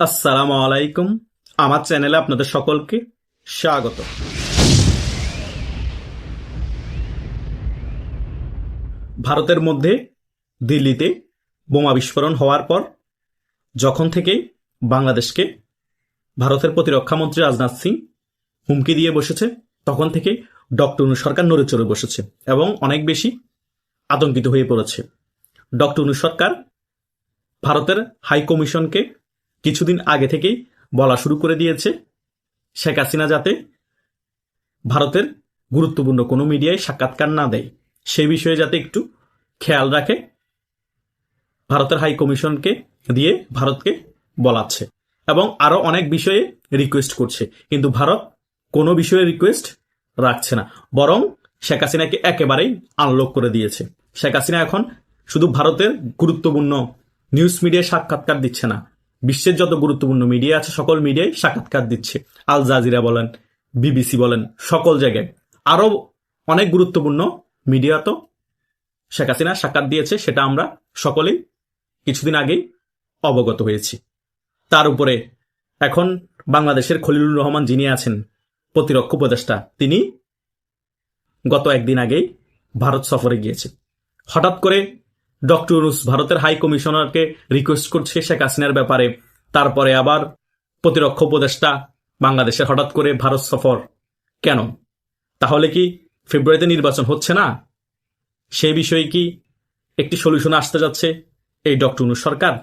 আসসালামু আলাইকুম। আমার চ্যানেলে আপনাদের সকলকে স্বাগত। ভারতের মধ্যে দিল্লিতে বোমা বিস্ফোরণ হওয়ার পর, যখন থেকে বাংলাদেশকে ভারতের প্রতিরক্ষা মন্ত্রী রাজনাথ সিং হুমকি দিয়ে বসেছে, তখন থেকে ডক্টর সরকার নড়ে চড়ে বসেছে এবং অনেক বেশি আতঙ্কিত হয়ে পড়েছে। ডক্টর সরকার ভারতের হাই কমিশনকে কিছুদিন আগে থেকেই বলা শুরু করে দিয়েছে শেখ হাসিনা যাতে ভারতের গুরুত্বপূর্ণ কোনো মিডিয়ায় সাক্ষাৎকার না দেয়। সেই বিষয়ে যাতে একটু খেয়াল রাখে, ভারতের হাই কমিশনকে দিয়ে ভারতকে বলাচ্ছে এবং আরও অনেক বিষয়ে রিকোয়েস্ট করছে। কিন্তু ভারত কোনো বিষয়ে রিকোয়েস্ট রাখছে না, বরং শেখ হাসিনাকে একেবারেই আনলক করে দিয়েছে। শেখ হাসিনা এখন শুধু ভারতের গুরুত্বপূর্ণ নিউজ মিডিয়ায় সাক্ষাৎকার দিচ্ছে না বিশ্বের যত গুরুত্বপূর্ণ মিডিয়া আছে, সকল মিডিয়ায় সাক্ষাৎকার দিচ্ছে। আল জাজিরা বলেন, বিবিসি বলেন, সকল জায়গায়। আরও অনেক গুরুত্বপূর্ণ মিডিয়া তো শেখ হাসিনা সাক্ষাৎ দিয়েছে, সেটা আমরা সকলেই কিছুদিন আগেই অবগত হয়েছি। তার উপরে এখন বাংলাদেশের খলিলুর রহমান যিনি আছেন, প্রতিরক্ষা উপদেষ্টা, তিনি গত একদিন আগেই ভারত সফরে গিয়েছে হঠাৎ করে ডক্টর ইউনুস ভারতের হাই কমিশনারকে রিকোয়েস্ট করছে শেখ হাসিনার ব্যাপারে। তারপরে আবার প্রতিরক্ষা উপদেষ্টা বাংলাদেশে হঠাৎ করে ভারত সফর। কেন? তাহলে কি ফেব্রুয়ারিতে নির্বাচন হচ্ছে না? সেই বিষয়ে কি একটি সলিউশন আসতে যাচ্ছে এই ডক্টর সরকার?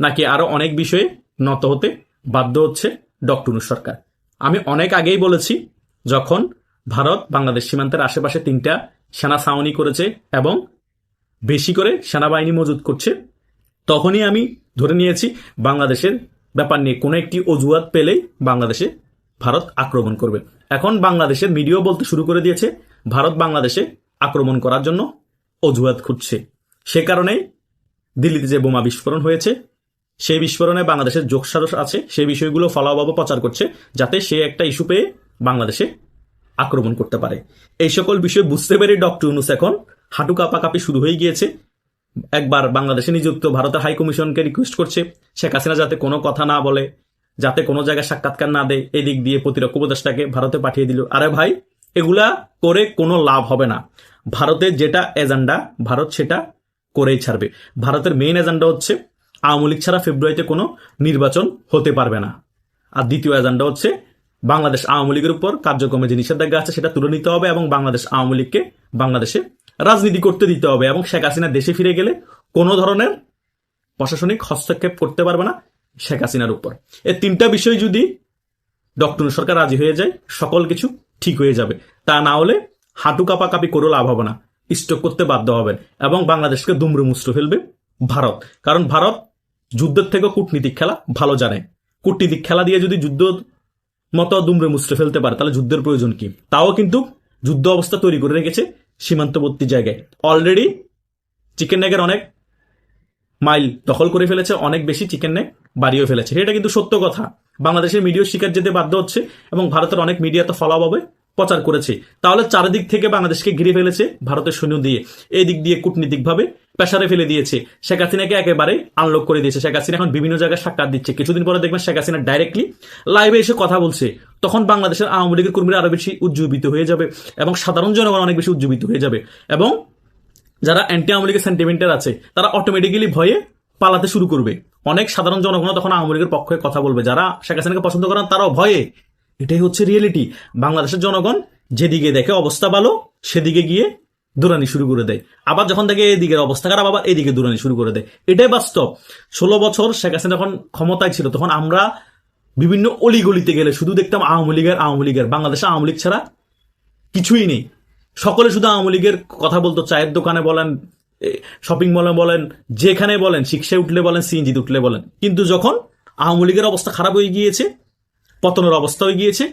নাকি আরও অনেক বিষয়ে নত হতে বাধ্য হচ্ছে ডক্টর সরকার? আমি অনেক আগেই বলেছি, যখন ভারত বাংলাদেশ সীমান্তের আশেপাশে তিনটা সেনা ছাউনি করেছে এবং বেশি করে সেনাবাহিনী মজুত করছে, তখনই আমি ধরে নিয়েছি বাংলাদেশের ব্যাপার নিয়ে কোনো একটি অজুহাত পেলেই বাংলাদেশে ভারত আক্রমণ করবে। এখন বাংলাদেশের মিডিয়াও বলতে শুরু করে দিয়েছে, ভারত বাংলাদেশে আক্রমণ করার জন্য অজুহাত খুঁজছে। সে কারণেই দিল্লিতে যে বোমা বিস্ফোরণ হয়েছে, সেই বিস্ফোরণে বাংলাদেশের যোগসারস আছে, সেই বিষয়গুলো ফলাভাবে প্রচার করছে, যাতে সে একটা ইস্যু পেয়ে বাংলাদেশে আক্রমণ করতে পারে। এই সকল বিষয় বুঝতে পেরে ডক্টর ইউনুস এখন হাঁটু কাঁপাকাঁপি শুরু হয়ে গিয়েছে। একবার বাংলাদেশে নিযুক্ত ভারতের হাইকমিশনকে রিকোয়েস্ট করছে, শেখ হাসিনা যাতে কোনো কথা না বলে, যাতে কোনো জায়গায় সাক্ষাৎকার না দেয়, এদিক দিয়ে প্রতিরক্ষা উপদেষ্টাকে ভারতে পাঠিয়ে দিল। আরে ভাই, এগুলা করে কোনো লাভ হবে না। ভারতের যেটা এজেন্ডা ভারত সেটা করেই ছাড়বে। ভারতের মেইন এজেন্ডা হচ্ছে, আওয়ামী লীগ ছাড়া ফেব্রুয়ারিতে কোনো নির্বাচন হতে পারবে না। আর দ্বিতীয় এজেন্ডা হচ্ছে, বাংলাদেশ আওয়ামী লীগের উপর কার্যক্রমে যে নিষেধাজ্ঞা আছে, সেটা তুলে নিতে হবে এবং বাংলাদেশ আওয়ামী লীগকে বাংলাদেশে রাজনীতি করতে দিতে হবে এবং শেখ হাসিনা দেশে ফিরে গেলে কোনো ধরনের প্রশাসনিক হস্তক্ষেপ করতে পারবে না শেখ হাসিনার উপর। এই তিনটা বিষয় যদি ডক্টর সরকার রাজি হয়ে যায়, সকল কিছু ঠিক হয়ে যাবে। তা না হলে হাঁটু কাপাকাপি করেও লাভ হবে না। স্টক করতে বাধ্য হবেন এবং বাংলাদেশকে দুমড়ে মুচড়ে ফেলবে ভারত। কারণ ভারত যুদ্ধের থেকে কূটনীতিক খেলা ভালো জানে। কূটনীতিক খেলা দিয়ে যদি যুদ্ধ মতো দুমড়ে মুচড়ে ফেলতে পারে, তাহলে যুদ্ধের প্রয়োজন কি? তাও কিন্তু যুদ্ধ অবস্থা তৈরি করে রেখেছে সীমান্তবর্তী জায়গায়। অলরেডি চিকেন নেকের অনেক মাইল দখল করে ফেলেছে, অনেক বেশি চিকেন নেক বাড়িয়ে ফেলেছে। এটা কিন্তু সত্য কথা। বাংলাদেশের মিডিয়া শিকার যেতে বাধ্য হচ্ছে এবং ভারতের অনেক মিডিয়া তো ফলাভাবে প্রচার করেছে। তাহলে চারিদিক থেকে বাংলাদেশকে ঘিরে ফেলেছে ভারতের সৈন্য দিয়ে। এই দিক দিয়ে কূটনীতিকভাবে পেশারে ফেলে দিয়েছে। শেখ হাসিনাকে একেবারে আনলক করে দিয়েছে। শেখ হাসিনা এখন বিভিন্ন জায়গায় সাক্ষাৎ দিচ্ছে। কিছুদিন পরে দেখবেন শেখ হাসিনা ডাইরেক্টলি লাইভে এসে কথা বলছে। তখন বাংলাদেশের আওয়ামী লীগের কর্মীরা আরও বেশি উজ্জীবিত হয়ে যাবে এবং সাধারণ জনগণ অনেক বেশি উজ্জীবিত হয়ে যাবে এবং যারা অ্যান্টি আওয়ামী লীগের সেন্টিমেন্টার আছে, তারা অটোমেটিক্যালি ভয়ে পালাতে শুরু করবে। অনেক সাধারণ জনগণ তখন আওয়ামী লীগের পক্ষে কথা বলবে। যারা শেখ হাসিনাকে পছন্দ করেন তারাও ভয়ে এটাই হচ্ছে রিয়েলিটি বাংলাদেশের জনগণ যেদিকে দেখে অবস্থা ভালো, সেদিকে গিয়ে দৌড়ানি শুরু করে দেয়। আবার যখন দেখে এদিকের অবস্থা খারাপ, আবার এদিকে দৌড়ানি শুরু করে দেয়। এটাই বাস্তব। ষোলো বছর শেখ হাসিনা যখন ক্ষমতায় ছিল, তখন আমরা বিভিন্ন অলিগলিতে গেলে শুধু দেখতাম আওয়ামী লীগের আওয়ামী লীগের। বাংলাদেশে আওয়ামী লীগ ছাড়া কিছুই নেই। সকলে শুধু আওয়ামী লীগের কথা বলতো, চায়ের দোকানে বলেন শপিং মলে বলেন, যেখানে বলেন শিক্ষায় উঠলে বলেন, সিএনজিতে উঠলে বলেন। কিন্তু যখন আওয়ামী লীগের অবস্থা খারাপ হয়ে গিয়েছে পতনের অবস্থা হয়ে গিয়েছে।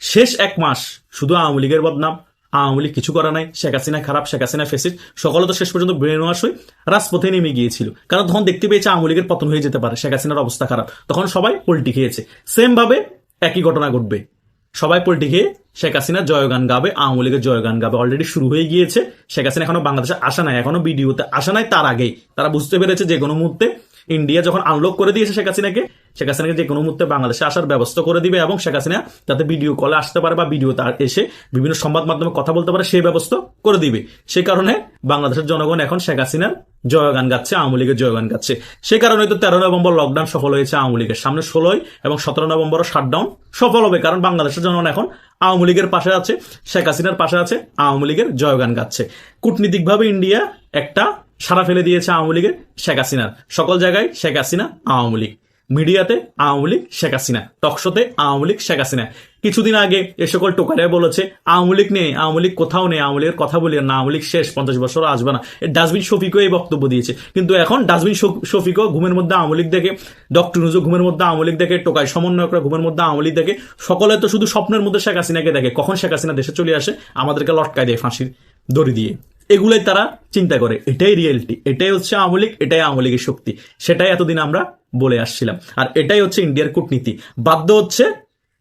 শেষ এক মাস শুধু আওয়ামী লীগের বদনাম। আওয়ামী লীগ কিছু করা নাই। শেখ হাসিনা খারাপ, শেখ হাসিনা ফেসিস সকলে তো শেষ পর্যন্ত ব্রেন ওয়াশ হয়ে রাজপথে নেমে গিয়েছিল। কারণ তখন দেখতে পেয়েছে আওয়ামী লীগের পতন হয়ে যেতে পারে। শেখ হাসিনার অবস্থা খারাপ। তখন সবাই পোল্টি খেয়েছে। সেম ভাবে একই ঘটনা ঘটবে। সবাই পোল্টি খেয়ে শেখ হাসিনা জয়গান গাবে, আওয়ামী লীগের জয়গান গাবে অলরেডি শুরু হয়ে গিয়েছে। শেখ হাসিনা এখনও বাংলাদেশে আসা নাই, এখনও ভিডিওতে আসা নাই, তার আগেই। তারা বুঝতে পেরেছে যে কোনো মুহূর্তে ইন্ডিয়া যখন আনলক করে দিয়েছে শেখ হাসিনাকে শেখ হাসিনাকে যে কোনো মুহূর্তে বাংলাদেশে আসার ব্যবস্থা করে দিবে এবং শেখ হাসিনা যাতে ভিডিও কলে আসতে পারে বা ভিডিও তার এসে বিভিন্ন সংবাদ মাধ্যমে কথা বলতে পারে, সেই ব্যবস্থা করে দিবে। সে কারণে বাংলাদেশের জনগণ এখন শেখ হাসিনার জয়গান গাচ্ছে, আওয়ামী লীগের জয়গান গাচ্ছে। সে কারণে তো তেরো নভেম্বর লকডাউন সফল হয়েছে আওয়ামী লীগের সামনে, ষোলোই এবং সতেরো নভেম্বরও শাটডাউন সফল হবে, কারণ বাংলাদেশের জনগণ এখন আওয়ামী লীগের পাশে আছে, শেখ হাসিনার পাশে আছে, আওয়ামী লীগের জয়গান গাচ্ছে। কূটনীতিকভাবে ইন্ডিয়া একটা সারা ফেলে দিয়েছে আওয়ামী লীগের শেখ হাসিনার। সকল জায়গায় শেখ হাসিনা, আওয়ামী লীগ। মিডিয়াতে আওয়ামী লীগ, শেখ হাসিনা। টকশোতে আওয়ামী লীগ, শেখ হাসিনা। কিছুদিন আগে এ সকল টোকারে বলেছে, আওয়ামী লীগ নেই, আওয়ামী লীগ কোথাও নেই, আওয়ামী লীগের কথা বলি না, আওয়ামী লীগ শেষ, পঞ্চাশ বছর আসবে না। ডাস্টবিন শফিকও এই বক্তব্য দিয়েছে। কিন্তু এখন ডাস্টবিন শফিকও ঘুমের মধ্যে আওয়ামী লীগ দেখে, ডক্টর নুজো ঘুমের মধ্যে আওয়ামী লীগ দেখে টোকাই সমন্বয়করা ঘুমের মধ্যে আওয়ামী লীগ দেখে, সকলে তো শুধু স্বপ্নের মধ্যে শেখ হাসিনাকে দেখে। কখন শেখ হাসিনা দেশে চলে আসে? আমাদেরকে লটকায় দেয় ফাঁসির দড়ি দিয়ে। এগুলোই তারা চিন্তা করে। এটাই রিয়েলিটি এটাই হচ্ছে আওয়ামী লীগ, এটাই আওয়ামী লীগের শক্তি। সেটাই এতদিন আমরা বলে আসছিলাম। আর এটাই হচ্ছে ইন্ডিয়ার কূটনীতি। বাধ্য হচ্ছে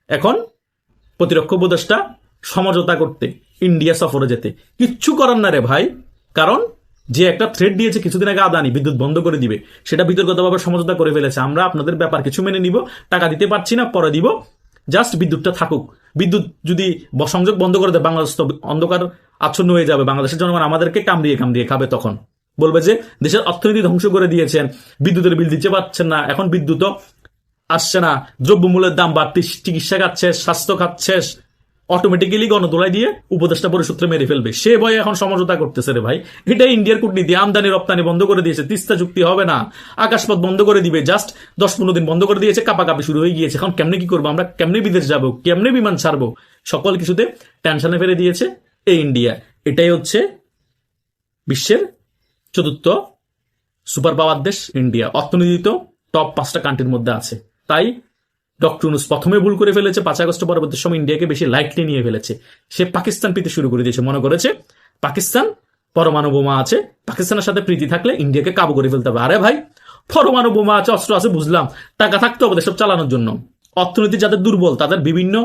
এখন প্রতিরক্ষা উপদেষ্টা সমঝোতা করতে, ইন্ডিয়া সফরে যেতে। কিচ্ছু করার না রে ভাই। কারণ যে একটা থ্রেড দিয়েছে কিছুদিন আগে আদানি, বিদ্যুৎ বন্ধ করে দিবে। সেটা বিতর্কতভাবে সমঝোতা করে ফেলেছে। আমরা আপনাদের ব্যাপার কিছু মেনে নিব, টাকা দিতে পারছি না, পরে দিব। জাস্ট বিদ্যুৎটা থাকুক। বিদ্যুৎ যদি সংযোগ বন্ধ করে দেয়, বাংলাদেশ তো অন্ধকার আচ্ছন্ন হয়ে যাবে। বাংলাদেশের জনগণ আমাদেরকে কামড়িয়ে কামড়িয়ে খাবে তখন। বলবে যে, দেশের অর্থনীতি ধ্বংস করে দিয়েছেন, বিদ্যুতের বিল দিতে পারছেন না, এখন বিদ্যুৎ আসছে না, দ্রব্যমূল্যের দাম বাড়তি, চিকিৎসা খাচ্ছে, স্বাস্থ্য খাচ্ছে অটোমেটিক্যালি গণতোলাই দিয়ে উপদেষ্টা পরিসূত্রে মেরে ফেলবে। সে ভয়ে এখন সমঝোতা করতেছে রে ভাই। এটা ইন্ডিয়ার কূটনীতি। আমদানি রপ্তানি বন্ধ করে দিয়েছে। তিস্তা চুক্তি হবে না। আকাশপথ বন্ধ করে দিবে। জাস্ট দশ পনেরো দিন বন্ধ করে দিয়েছে। কাপাকাপি শুরু হয়ে গিয়েছে। এখন কেমনে কি করব? আমরা কেমনে বিদেশ যাব? কেমনে বিমান ছাড়বো? সকল কিছুতে টেনশনে ফেলে দিয়েছে এই ইন্ডিয়া। এটাই হচ্ছে বিশ্বের চতুর্থ সুপার পাওয়ার দেশ ইন্ডিয়া। অর্থনীতিতে টপ পাঁচটা কান্ট্রির মধ্যে আছে। তাই ডক্টর ইউনুস প্রথমে ভুল করে ফেলেছে, পাঁচ আগস্ট পরবর্তী সময় ইন্ডিয়াকে বেশি লাইটলি নিয়ে ফেলেছে। সে পাকিস্তান প্রীতি শুরু করে দিয়েছে, মনে করেছে? পাকিস্তান, পরমাণু বোমা আছে, পাকিস্তানের সাথে প্রীতি থাকলে ইন্ডিয়াকে কাবু করে ফেলতে হবে। আরে ভাই, পরমাণু বোমা আছে, অস্ত্র আছে, বুঝলাম। টাকা থাকতে হবে সব চালানোর জন্য। অর্থনীতি যাদের দুর্বল, তাদের বিভিন্ন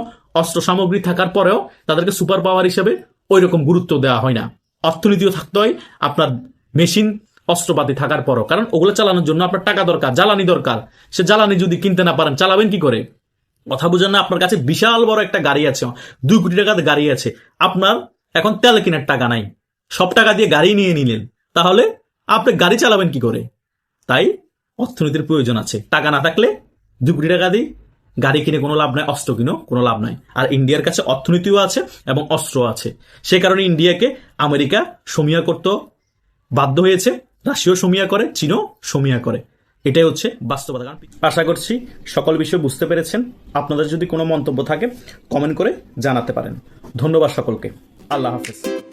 অস্ত্র সামগ্রী থাকার পরেও তাদেরকে সুপার পাওয়ার হিসেবে ওই রকম গুরুত্ব দেওয়া হয় না। অর্থনীতিও থাকতে হয়, আপনার মেশিন অস্ত্রপাতি থাকার পরও। কারণ ওগুলো চালানোর জন্য আপনার টাকা দরকার, জ্বালানি দরকার। সে জ্বালানি যদি কিনতে না পারেন, চালাবেন কি করে? কথা বুঝেন না, আপনার কাছে বিশাল বড় একটা গাড়ি আছে, দুই কোটি টাকার গাড়ি আছে। আপনার এখন তেল কেনার টাকা নাই। সব টাকা দিয়ে গাড়ি নিয়ে নিলেন। তাহলে আপনি গাড়ি চালাবেন কি করে? তাই অর্থনীতির প্রয়োজন আছে। টাকা না থাকলে দুই কোটি টাকা দিই গাড়ি কিনে কোনো লাভ নাই, অস্ত্র কিনো, কোনো লাভ নাই। আর ইন্ডিয়ার কাছে অর্থনীতিও আছে এবং অস্ত্র আছে। সে কারণে ইন্ডিয়াকে আমেরিকা সমীয়া করতে বাধ্য হয়েছে। রাশিয়াও সমিয়া করে চীনও সমিয়া করে। এটাই হচ্ছে বাস্তবতা। কারণ আশা করছি সকল বিষয় বুঝতে পেরেছেন। আপনাদের যদি কোনো মন্তব্য থাকে কমেন্ট করে জানাতে পারেন। ধন্যবাদ সকলকে। আল্লাহ হাফেজ।